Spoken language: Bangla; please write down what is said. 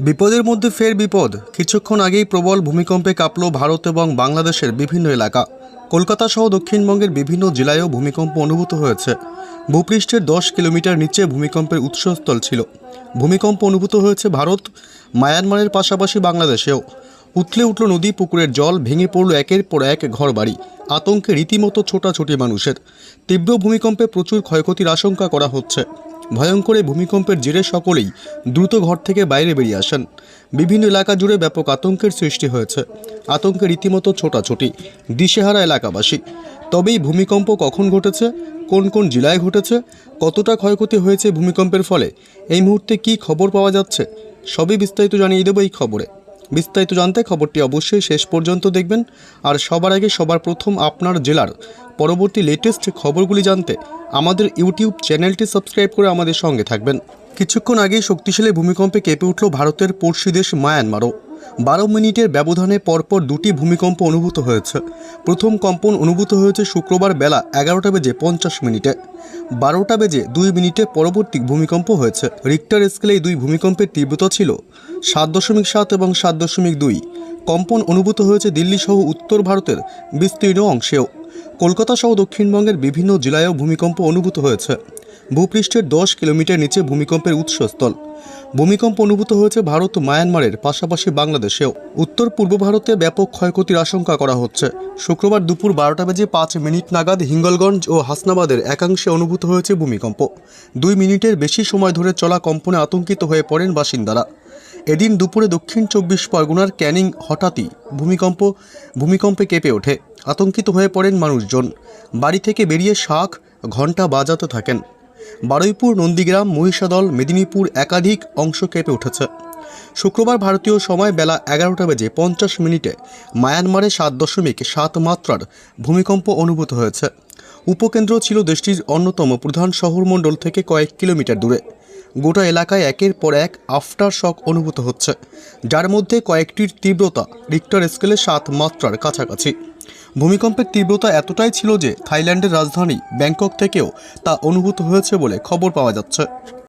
বিপদের মধ্যে ফের বিপদ। কিছুক্ষণ আগেই প্রবল ভূমিকম্পে কাঁপল ভারত এবং বাংলাদেশের বিভিন্ন এলাকা। কলকাতা সহ দক্ষিণবঙ্গের বিভিন্ন জেলায়ও ভূমিকম্প অনুভূত হয়েছে। ভূপৃষ্ঠের দশ কিলোমিটার নিচে ভূমিকম্পের উৎসস্থল ছিল। ভূমিকম্প অনুভূত হয়েছে ভারত, মায়ানমারের পাশাপাশি বাংলাদেশেও। উতলে উঠল নদী, পুকুরের জল, ভেঙে পড়ল একের পর এক ঘরবাড়ি। আতঙ্কে রীতিমতো ছোটাছুটি মানুষের। তীব্র ভূমিকম্পে প্রচুর ক্ষয়ক্ষতির আশঙ্কা করা হচ্ছে। ভয়ঙ্কর ভূমিকম্পের জেরে সকলেই দ্রুত ঘর থেকে বাইরে বেরিয়ে আসেন। বিভিন্ন এলাকা জুড়ে ব্যাপক আতঙ্কের সৃষ্টি হয়েছে। আতঙ্কে রীতিমতো ছোটাছুটি, দিশেহারা এলাকাবাসী। তবেই ভূমিকম্প কখন ঘটেছে, কোন কোন জেলায় ঘটেছে, কতটা ক্ষয়ক্ষতি হয়েছে ভূমিকম্পের ফলে, এই মুহূর্তে কি খবর পাওয়া যাচ্ছে, সবই বিস্তারিত জানিয়ে দেবো এই খবরে। বিস্তারিত জানতে খবরটি অবশ্যই শেষ পর্যন্ত দেখবেন। আর সবার আগে সবার প্রথম আপনার জেলার পরবর্তী লেটেস্ট খবরগুলি জানতে আমাদের ইউটিউব চ্যানেলটি সাবস্ক্রাইব করে আমাদের সঙ্গে থাকবেন। কিছুক্ষণ আগে শক্তিশালী ভূমিকম্পে কেঁপে উঠল ভারতের পড়শি দেশ মায়ানমারও। বারো মিনিটের ব্যবধানে পরপর দুটি ভূমিকম্প অনুভূত হয়েছে। প্রথম কম্পন অনুভূত হয়েছে শুক্রবার বেলা এগারোটা বেজে পঞ্চাশ মিনিটে। বারোটা বেজে দুই মিনিটে পরবর্তী ভূমিকম্প হয়েছে। রিক্টার স্কেলে দুই ভূমিকম্পের তীব্রতা ছিল সাত দশমিক সাত এবং সাত দশমিক দুই। কম্পন অনুভূত হয়েছে দিল্লি সহ উত্তর ভারতের বিস্তীর্ণ অংশেও। কলকাতা সহ দক্ষিণবঙ্গের বিভিন্ন জেলায়ও ভূমিকম্প অনুভূত হয়েছে। ভূপৃষ্ঠের দশ কিলোমিটার নিচে ভূমিকম্পের উৎসস্থল। ভূমিকম্প অনুভূত হয়েছে ভারত মায়ানমারের, পাশাপাশি বাংলাদেশেও। উত্তর পূর্ব ভারতে ব্যাপক ক্ষয়ক্ষতির আশঙ্কা করা হচ্ছে। শুক্রবার দুপুর বারোটা বেজে পাঁচ মিনিট নাগাদ হিঙ্গলগঞ্জ ও হাসনাবাদের একাংশে অনুভূত হয়েছে ভূমিকম্প। দুই মিনিটের বেশি সময় ধরে চলা কম্পনে আতঙ্কিত হয়ে পড়েন বাসিন্দারা। এদিন দুপুরে দক্ষিণ চব্বিশ পরগনার ক্যানিং হঠাৎই ভূমিকম্প, ভূমিকম্পে কেঁপে ওঠে। আতঙ্কিত হয়ে পড়েন মানুষজন। বাড়ি থেকে বেরিয়ে শাখ ঘণ্টা বাজাতে থাকেন। বারুইপুর, নন্দীগ্রাম, মহিষাদল, মেদিনীপুর একাধিক অংশ কেঁপে উঠেছে। শুক্রবার ভারতীয় সময় বেলা এগারোটা বেজে পঞ্চাশ মিনিটে মায়ানমারে সাত দশমিক সাত মাত্রার ভূমিকম্প অনুভূত হয়েছে। উপকেন্দ্র ছিল দেশটির অন্যতম প্রধান শহরমণ্ডল থেকে কয়েক কিলোমিটার দূরে। গোটা এলাকায় একের পর এক আফটার শক অনুভূত হচ্ছে, যার মধ্যে কয়েকটির তীব্রতা রিক্টার স্কেলে সাত মাত্রার কাছাকাছি। ভূমিকম্পের তীব্রতা এতটাই ছিল যে থাইল্যান্ডের রাজধানী ব্যাংকক থেকেও তা অনুভূত হয়েছে বলে খবর পাওয়া যাচ্ছে।